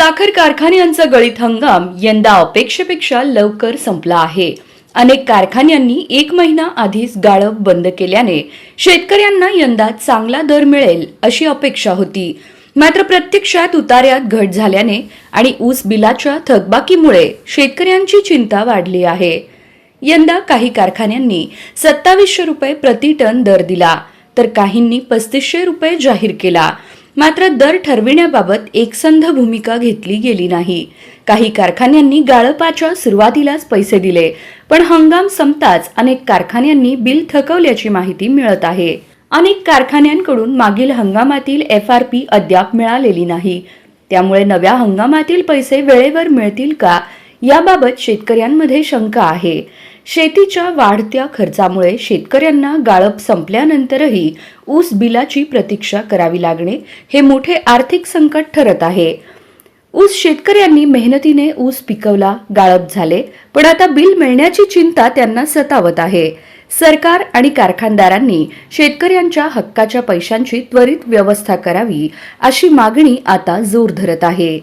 साखर कारखान्यांचा गळीत हंगाम यंदा अपेक्षेपेक्षा लवकर संपला आहे. अनेक कारखान्यांनी एक महिना आधीच गाळप बंद केल्याने शेतकऱ्यांना यंदा चांगला दर मिळेल अशी अपेक्षा होती. मात्र प्रत्यक्षात उतार्यात घट झाल्याने आणि ऊस बिलाच्या थकबाकीमुळे शेतकऱ्यांची चिंता वाढली आहे. यंदा काही कारखान्यांनी सत्तावीसशे रुपये प्रति टन दर दिला तर काहींनी पस्तीसशे रुपये जाहीर केला. मात्र दर ठरविण्याबाबत एकसंध भूमिका घेतली गेली नाही. काही कारखान्यांनी गाळपाच्या सुरुवातीलाच पैसे दिले पण हंगाम संपताच अनेक कारखान्यांनी बिल थकवल्याची माहिती मिळत आहे. अनेक कारखान्यांकडून मागील हंगामातील एफ आर पी अद्याप मिळालेली नाही. त्यामुळे नव्या हंगामातील पैसे वेळेवर मिळतील का? याबाबत शेतकऱ्यांमध्ये शंका आहे. शेतीच्या वाढत्या खर्चामुळे शेतकऱ्यांना गाळप संपल्यानंतरही ऊस बिलाची प्रतीक्षा करावी लागणे हे मोठे आर्थिक संकट ठरत आहे. ऊस शेतकऱ्यांनी मेहनतीने ऊस पिकवला गाळप झाले पण आता बिल मिळण्याची चिंता त्यांना सतावत आहे. सरकार आणि कारखानदारांनी शेतकऱ्यांच्या हक्काच्या पैशांची त्वरित व्यवस्था करावी अशी मागणी आता जोर धरत आहे.